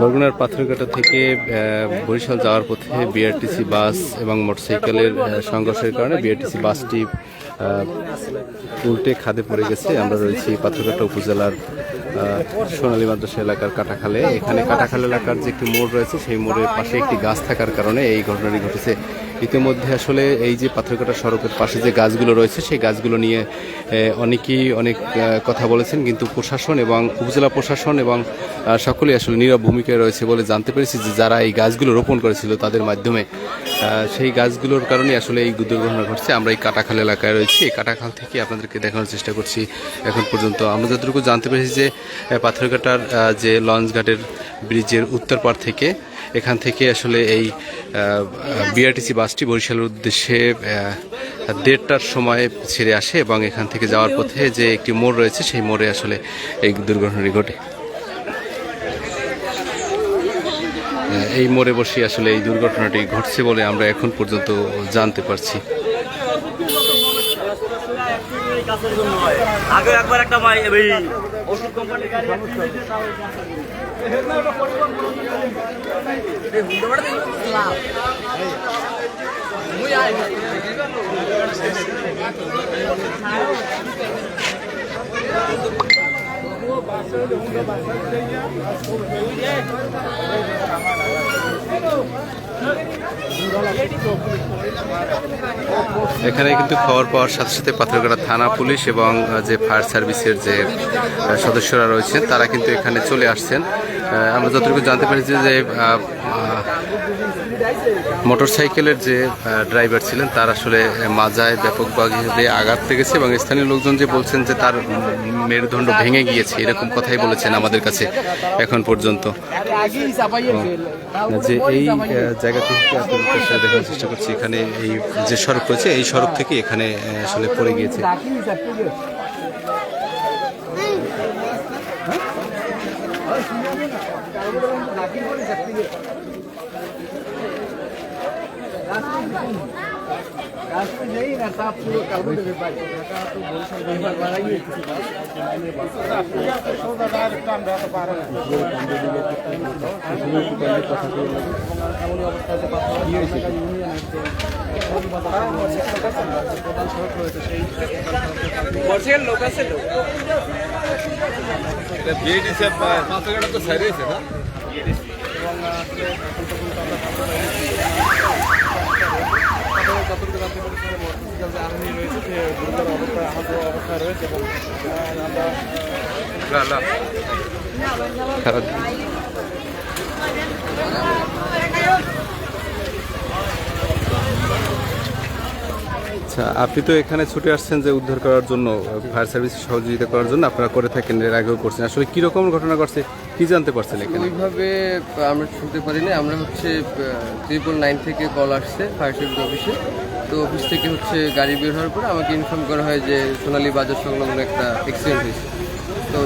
বরগুনার পাথরঘাটা থেকে বরিশাল যাওয়ার পথে বিআরটিসি বাস এবং মোটরসাইকেলের সংঘর্ষের কারণে বিআরটিসি বাসটি উল্টে খাদে পড়ে গেছে। আমরা রয়েছি পাথরঘাটা উপজেলার সোনালী মাদ্রাসা এলাকার কাটাখালে। এখানে কাটাখাল এলাকার যে একটি মোড় রয়েছে, সেই মোড়ের পাশে একটি গাছ থাকার কারণে এই ঘটনাটি ঘটেছে। ইতিমধ্যে আসলে এই যে পাথরঘাটা সড়কের পাশে যে গাছগুলো রয়েছে সেই গাছগুলো নিয়ে অনেকেই অনেক কথা বলেছেন কিন্তু প্রশাসন এবং উপজেলা প্রশাসন এবং আহ, সকলেই আসলে নীরব ভূমিকায় রয়েছে বলে জানতে পেরেছি যে যারা এই গাছগুলো রোপণ করেছিল তাদের মাধ্যমে। সেই গাছগুলোর কারণে আসলে এই দুর্ঘটনা ঘটছে। আমরা এই কাটাখাল এলাকায় রয়েছি। এই কাটাখাল থেকে আপনাদেরকে দেখানোর চেষ্টা করছি এখন পর্যন্ত। আমরা যতটুকু জানতে পেরেছি যে পাথরঘাটার যে লঞ্চ ঘাটের ব্রিজের উত্তর পার থেকে এখান থেকে আসলে এই বিআরটিসি বাসটি বরিশালের উদ্দেশ্যে দেড়টার সময় ছেড়ে আসে এবং এখান থেকে যাওয়ার পথে যে একটি মোড় রয়েছে, সেই মোড়ে আসলে এই দুর্ঘটনাটি ঘটে। এই মোড়ে বসে আসলে এই দুর্ঘটনাটি ঘটছে বলে আমরা এখন পর্যন্ত জানতে পারছি। একটা এখানে কিন্তু খবর পাওয়ার সাথে সাথে পাথরঘাটা থানা পুলিশ এবং যে ফায়ার সার্ভিসের যে সদস্যরা রয়েছেন, তারা কিন্তু এখানে চলে আসছেন। আমরা যতটুকু জানতে পেরেছি যে মোটরসাইকেলের যে ড্রাইভার ছিলেন, তার আসলে মাজায় ব্যাপকভাবে আঘাত লেগেছে এবং স্থানীয় লোকজন যে বলছেন যে তার মেরুদণ্ড ভেঙে গিয়েছে, এরকম কথাই বলেছেন আমাদের কাছে এখন পর্যন্ত। যে এই জায়গা থেকে দেখার চেষ্টা করছি? এখানে এই যে সড়ক রয়েছে, এই সড়ক থেকে এখানে আসলে পড়ে গিয়েছে। বর্ষের লোক আছে লোক এটা বিএডিসি মাথাটা তো সারিয়েছে না এবং আচ্ছা আপনি তো এখানে ছুটে আসছেন যে উদ্ধার করার জন্য, ফায়ার সার্ভিস সহযোগিতা করার জন্য, আপনারা করে থাকেন, এর আগেও করছেন। আসলে কি রকম ঘটনা ঘটছে? কি জানতে পারছেন এখানে? ওইভাবে আমরা শুনতে পারিনি। আমরা হচ্ছে ত্রিপল নাইন থেকে কল আসছে ফায়ার সার্ভিস অফিসে তো অফিস থেকে হচ্ছে গাড়ি বের হওয়ার পরে আমাকে ইনফর্ম করা হয় যে সোনালী বাজার সংলগ্ন একটা অ্যাক্সিডেন্ট হয়েছে। তো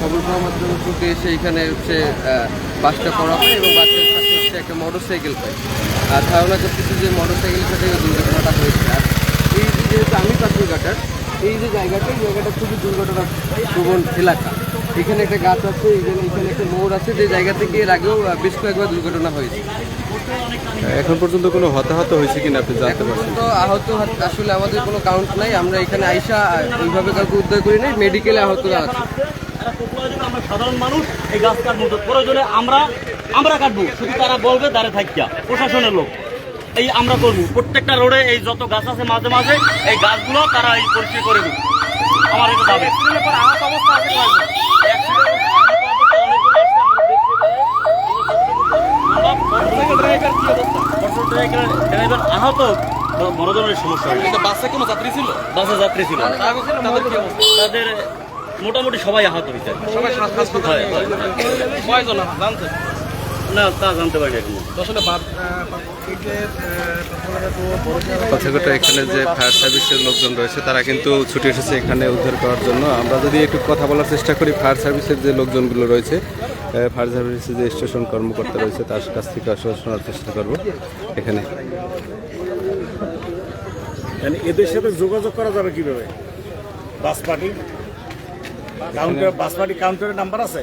খবর পাওয়ার মাধ্যমে ছুটে এসে এখানে হচ্ছে বাসটা করা হয় এবং বাসের সাথে হচ্ছে একটা মোটর সাইকেল পাই আর ধারণা করতেছি যে মোটর সাইকেল সাথে দুর্ঘটনাটা হয়েছে। আর এই যেহেতু আমি পাথর কাটার এই যে জায়গাটা, এই জায়গাটা খুবই দুর্ঘটনা প্রবণ এলাকা। এখানে একটা গাছ আছে এখানে এখানে একটা মোড় আছে যে জায়গা থেকে এর আগেও বেশ কয়েকবার দুর্ঘটনা হয়েছে। এখন পর্যন্ত কোনো হতাহত হয়েছে কিনা আপনি জানতে এখন পারছেন? পর্যন্ত আহত আসলে আমাদের কোনো কাউন্ট নাই আমরা এখানে আইসা ওইভাবে কাউকে উদ্ধার করি নাই মেডিকেলে আহতরা আছে। আমরা সাধারণ মানুষ এই গাছ কাটবো প্রয়োজনে আমরা আমরা কাটবো শুধু তারা বলবে দাঁড়ে থাকিয়া প্রশাসনের লোক। এই আমরা করব। প্রত্যেকটা রোডে এই যত গাছ আছে মাঝে মাঝে এই গাছগুলো তারা এই পরিষ্কার করে দেবে। আমার এটা দাবি আহত অবস্থা আছে ড্রাইভার আহত বড় ধরনের সমস্যা হয়েছে বাসে কোনো যাত্রী ছিল? বাসে যাত্রী ছিল। তাদের তাদের মোটামুটি সবাই আহত হয়েছে। সবাই। কয়জন? জানছে না তা জানতে পারি এখনও। যে ফায়ার সার্ভিসের লোকজন রয়েছে তারা কিন্তু ছুটে এসেছে এখানে উদ্ধার করার জন্য। আমরা যদি একটু কথা বলার চেষ্টা করি ফায়ার সার্ভিসের যে লোকজনগুলো রয়েছে ফায়ার সার্ভিসের যে স্টেশন কর্মকর্তা রয়েছে তার কাছ থেকে আসলে শোনার চেষ্টা করব এখানে। মানে এদের সাথে যোগাযোগ করা যাবে কীভাবে? Bus party counter bus party কাউন্টারের নাম্বার আছে?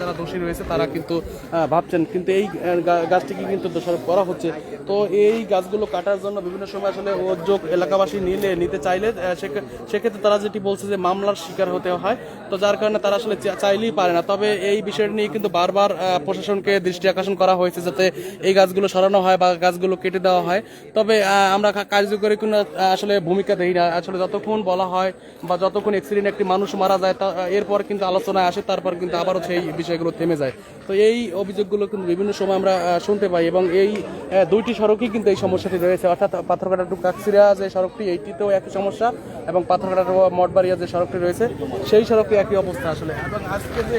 যারা দোষী রয়েছে, তারা কিন্তু ভাবছেন, কিন্তু এই গাছটিকে কিন্তু দোষারোপ করা হচ্ছে। তো এই গাছগুলো কাটার জন্য বিভিন্ন সময় আসলে উদ্যোগ এলাকাবাসী নিলে, নিতে চাইলে সেক্ষেত্রে তারা যেটি বলছে যে মামলার শিকার হতে হয়। তো যার কারণে তারা আসলে চাইলেই পারে না। তবে এই বিষয়টি নিয়ে কিন্তু বারবার প্রশাসনকে দৃষ্টি আকর্ষণ করা হয়েছে যাতে এই গাছগুলো সরানো হয় বা গাছগুলো কেটে দেওয়া হয়। তবে আমরা কার্যকরী কোনো আসলে ভূমিকা দেই না। আসলে যতক্ষণ বলা হয় বা যতক্ষণ অ্যাক্সিডেন্ট একটি মানুষ মারা যায় তা এরপর কিন্তু আলোচনায় আসে তারপর কিন্তু আবারও সেই বিষয়গুলো থেমে যায়। তো এই অভিযোগগুলো কিন্তু বিভিন্ন সময় আমরা শুনতে পাই এবং এই দুইটি সড়কই কিন্তু এই সমস্যাটি রয়েছে। অর্থাৎ পাথরঘাটা টু কাকসিরা যে সড়কটি এইটিতেও একই সমস্যা এবং পাথরঘাটা টু মঠবাড়িয়া যে সড়কটি রয়েছে সেই সড়কটি একই অবস্থা আসলে। এবং আজকে যে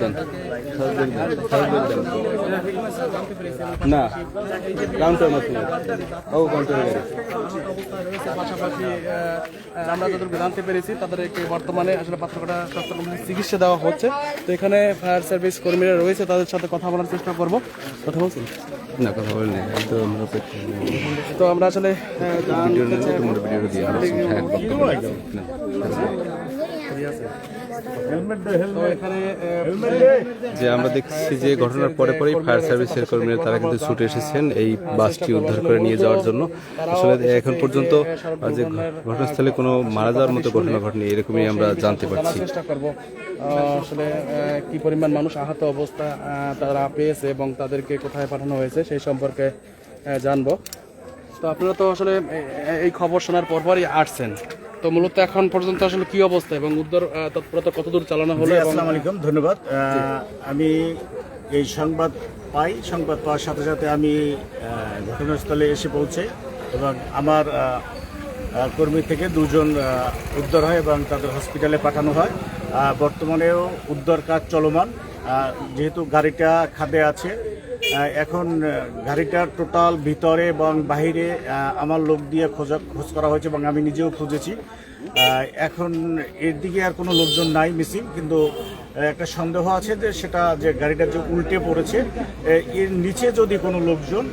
দেন সাজবেল দেন না কাউন্টার মাসুম ও কাউন্টার পাশাপাশি আমরা যতটুকু জানতে পেরেছি তাদেরকে বর্তমানে আসলে পাথরঘাটা স্বাস্থ্য কমপ্লেক্সে চিকিৎসা দেওয়া হচ্ছে তো এখানে ফায়ার সার্ভিস কর্মীরা রয়েছে তাদের সাথে কথা বলার চেষ্টা করব। কথা বলছেন না কথা বলিনি তো আমরা তো আমরা আসলে ভিডিও দিয়ে যে আমরা দেখছি যে ঘটনার পরে পরেই ফায়ার সার্ভিসের কর্মীরা তারা কিন্তু ছুটে এসেছেন এই বাসটি উদ্ধার করে নিয়ে যাওয়ার জন্য। আসলে এখন পর্যন্ত যে ঘটনাস্থলে কোনো মারা যাওয়ার মতো ঘটনা ঘটেনি এরকমই আমরা জানতে পারছি। চেষ্টা করব আসলে আহ, কি পরিমাণ মানুষ আহত অবস্থা তারা পেয়েছে এবং তাদেরকে কোথায় পাঠানো হয়েছে সেই সম্পর্কে জানব। তো আপনারা তো আসলে এই খবর শোনার পরপরই আসছেন। তো মূলত এখন পর্যন্ত আসলে কি অবস্থা এবং উদ্ধার তৎপরতা কতদূর চালানো হলো আসসালামু আলাইকুম ধন্যবাদ। আমি এই সংবাদ পাই সংবাদ পাওয়ার সাথে সাথে আমি ঘটনাস্থলে এসে পৌঁছে এবং আমার কর্মী থেকে দুজন উদ্ধার হয় এবং তাদের হসপিটালে পাঠানো হয়। বর্তমানেও উদ্ধার কাজ চলমান। যেহেতু গাড়িটা খাদে আছে এখন গাড়িটার টোটাল ভিতরে এবং বাহিরে আমার লোক দিয়ে খোঁজা, খোঁজ করা হয়েছে এবং আমি নিজেও খুঁজেছি। এখন এর দিকে আর কোনো লোকজন নাই মিসিং, কিন্তু একটা সন্দেহ আছে যে সেটা যে গাড়িটা যে উল্টে পড়েছে এর নিচে যদি কোনো লোকজন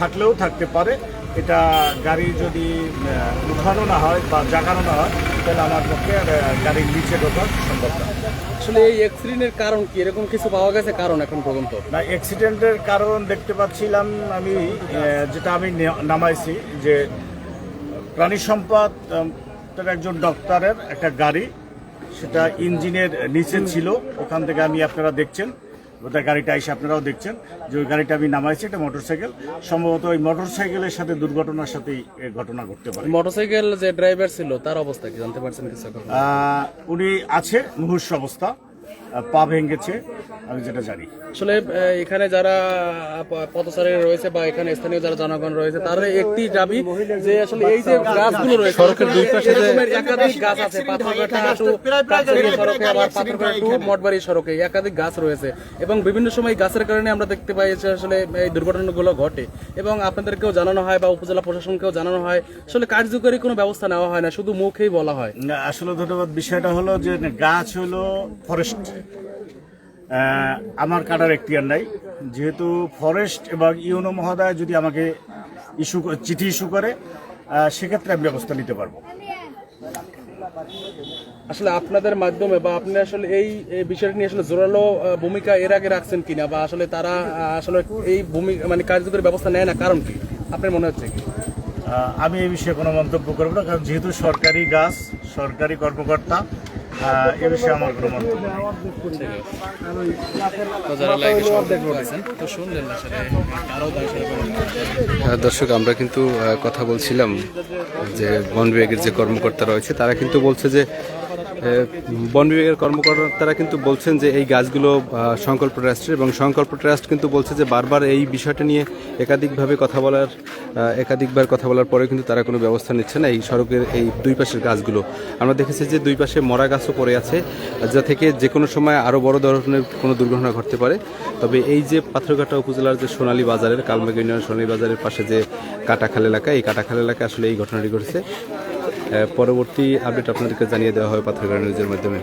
থাকলেও থাকতে পারে এটা গাড়ি যদি উঠানো না হয় বা জাগানো না হয় তাহলে আমার পক্ষে গাড়ির নিচে ঢোকা সম্ভব না। আসলে এই অ্যাক্সিডেন্টের কারণ কি? এরকম কিছু পাওয়া গেছে কারণ এখন পর্যন্ত? না অ্যাক্সিডেন্টের কারণ দেখতে পাচ্ছিলাম আমি যেটা আমি নামাইছি যে প্রাণী সম্পদ একজন ডক্টরের একটা গাড়ি সেটা ইঞ্জিনের নিচে ছিল ওখান থেকে আমি আপনারা দেখছেন। ওটা গাড়িটা এসে আপনারাও দেখছেন যে ওই গাড়িটা আমি নামাইছি এটা মোটরসাইকেল সম্ভবত ওই মোটরসাইকেলের সাথে দুর্ঘটনার সাথেই ঘটনা ঘটতে পারে। মোটরসাইকেল যে ড্রাইভার ছিল তার অবস্থা কি? জানতে পারছেন কিছু আহ, উনি আছে মুহূর্ষ অবস্থা। পা ভেঙেছে আমি যেটা জানি। আসলে এখানে যারা পথচারী রয়েছে বা এখানে স্থানীয় যারা জনগণ রয়েছে তার একটি দাবি যে আসলে এই যে গাছগুলো রয়েছে সড়কের দুই পাশে একাধিক গাছ আছে পাথরঘাটা টু সড়কে আবার পাথরঘাটা টু মঠবাড়ি সড়কে একাধিক গাছ রয়েছে। এবং বিভিন্ন সময় গাছের কারণে আমরা দেখতে পাই যে আসলে এই দুর্ঘটনাগুলো ঘটে। এবং আপনাদেরকেও জানানো হয় বা উপজেলা প্রশাসনকেও জানানো হয় আসলে কার্যকরী কোনো ব্যবস্থা নেওয়া হয় না শুধু মুখেই বলা হয়। না, আসলে ধন্যবাদ। বিষয়টা হলো যে গাছ হলো ফরেস্ট আমার কাটার এখতিয়ার নাই। যেহেতু ফরেস্ট এবং ইউনো মহোদয় যদি আমাকে ইস্যু চিঠি ইস্যু করে সেক্ষেত্রে আমি ব্যবস্থা নিতে পারব। আসলে আপনাদের মাধ্যমে বা আপনি আসলে এই বিষয়টা নিয়ে আসলে জোরালো ভূমিকা এর আগে রাখছেন কিনা বা আসলে তারা আসলে এই ভূমিকা মানে কার্যকরী ব্যবস্থা নেয় না কারণ কি? আপনার মনে হচ্ছে কি? আমি এই বিষয়ে কোনো মন্তব্য করব না কারণ যেহেতু সরকারি গাছ সরকারি কর্মকর্তা এ বিষয়ে আমার কোনো আহ, দর্শক আমরা কিন্তু কথা বলছিলাম যে বন বিভাগের যে কর্মকর্তা রয়েছে তারা কিন্তু বলছে যে বন বিভাগের কর্মকর্তারা কিন্তু বলছেন যে এই গাছগুলো সংকল্প ট্রাস্টের এবং সংকল্প ট্রাস্ট কিন্তু বলছে যে বারবার এই বিষয়টা নিয়ে একাধিকভাবে কথা বলার একাধিকবার কথা বলার পরে কিন্তু তারা কোনো ব্যবস্থা নিচ্ছে না এই সড়কের এই দুই পাশের গাছগুলো। আমরা দেখেছি যে দুই পাশে মরা গাছও পড়ে আছে, যা থেকে যে কোনো সময় আরও বড় ধরনের কোনো দুর্ঘটনা ঘটতে পারে। তবে এই যে পাথরঘাটা উপজেলার যে সোনালী বাজারের কালমেঘ ইউনিয়ন সোনালী বাজারের পাশে যে কাটাখাল এলাকা, এই কাটাখাল এলাকায় আসলে এই ঘটনাটি ঘটেছে। পরবর্তী আপডেট আপনাদেরকে জানিয়ে দেওয়া হবে পাথরঘাটা নিউজের মাধ্যমে।